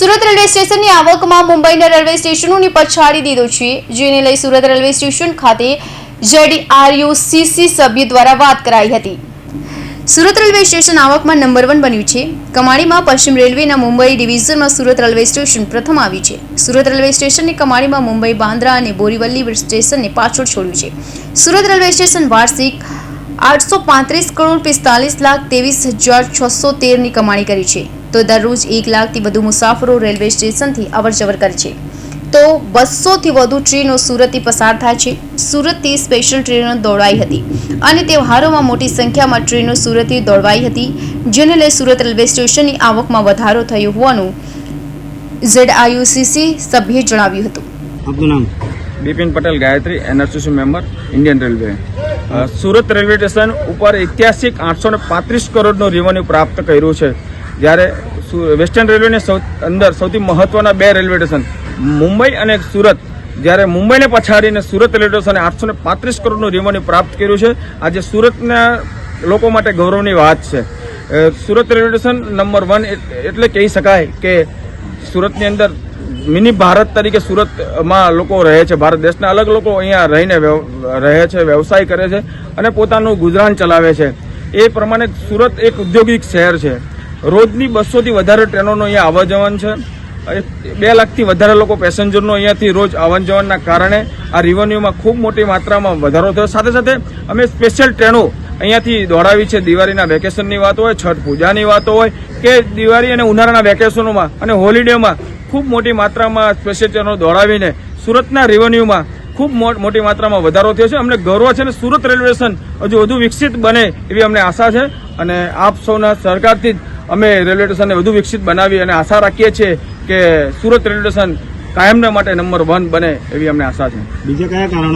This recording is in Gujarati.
સુરત રેલવે સ્ટેશનની આવકમાં મુંબઈના રેલવે સ્ટેશનોને પછાડી દીધું છે, જેને લઈ સુરત રેલવે સ્ટેશન ખાતે જેડીઆરયુસીસી સભ્ય દ્વારા વાત કરાઈ હતી. સુરત રેલવે સ્ટેશન આવકમાં નંબર વન બન્યું છે. કમાણીમાં પશ્ચિમ રેલવેના મુંબઈ ડિવિઝનમાં સુરત રેલવે સ્ટેશન પ્રથમ આવ્યું છે. સુરત રેલવે સ્ટેશનની કમાણીમાં મુંબઈ બાંદ્રા અને બોરીવલ્લી સ્ટેશનને પાછળ છોડ્યું છે. સુરત રેલવે સ્ટેશન વાર્ષિક આઠસો પાંત્રીસ કરોડ પિસ્તાલીસ લાખ ત્રેવીસ હજાર છસો તેરની કમાણી કરી છે. તો દરરોજ એક લાખથી વધુ મુસાફરો રેલવે સ્ટેશનથી અવરજવર કરે છે. તો બસોથી વધુ ટ્રેનો સુરતથી પસાર થાય છે. સુરતથી સ્પેશિયલ ટ્રેનો દોડાઈ હતી અને તહેવારોમાં મોટી સંખ્યામાં ટ્રેનો સુરતથી દોડવાઈ હતી જેને લઈ સુરત રેલવે સ્ટેશનની આવકમાં વધારો થયો હોવાનું ઝેડઆઈયુસીસી સભ્યે જણાવ્યું હતું. આપનું નામ? Bipin Patel Gayatri NRCC member Indian railway. Surat railway station ઉપર ઐતિહાસિક આઠસો ને પાંત્રીસ કરોડનું રેવન્યુ પ્રાપ્ત કર્યું છે. જ્યારે વેસ્ટર્ન રેલવેની સૌ, અંદર સૌથી મહત્વના બે રેલવે સ્ટેશન મુંબઈ અને સુરત. જ્યારે મુંબઈને પછાડીને સુરત રેલવે સ્ટેશને આઠસો ને પાંત્રીસ કરોડનું રેવન્યુ પ્રાપ્ત કર્યું છે. આજે સુરતના લોકો માટે ગૌરવની વાત છે. Surat railway station number one એટલે કહી શકાય કે સુરતની અંદર મિની ભારત તરીકે સુરતમાં લોકો રહે છે. ભારત દેશના અલગ લોકો અહીંયા રહીને રહે છે, વ્યવસાય કરે છે અને પોતાનું ગુજરાન ચલાવે છે. એ પ્રમાણે સુરત એક ઔદ્યોગિક શહેર છે. રોજની બસોથી વધારે ટ્રેનોનો અહીંયા આવવા જવન છે બે લાખથી વધારે લોકો પેસેન્જરનો અહીંયાથી રોજ આવન જવાનના કારણે આ રિવન્યુમાં ખૂબ મોટી માત્રામાં વધારો થયો. સાથે સાથે અમે સ્પેશિયલ ટ્રેનો અહીંયાથી દોડાવી છે. દિવાળીના વેકેશનની વાત હોય, છઠ પૂજાની વાતો હોય કે દિવાળી અને ઉનાળાના વેકેશનોમાં અને હોલિડેમાં ખૂબ મોટી માત્રામાં સ્પેશિયલ ટ્રેનો દોડાવીને સુરતના રિવન્યુમાં ખૂબ મોટી માત્રામાં વધારો થયો છે. અમને ગૌરવ છે અને સુરત રેલવે સ્ટેશન હજુ વધુ વિકસિત બને એવી અમને આશા છે. અને આપ સૌના સરકારથી જ અમે રેલવે સ્ટેશનને વધુ વિકસિત બનાવી અને આશા રાખીએ છીએ કે સુરત રેલવે સ્ટેશન કાયમને માટે નંબર વન બને એવી અમને આશા છે. બીજા કયા કારણો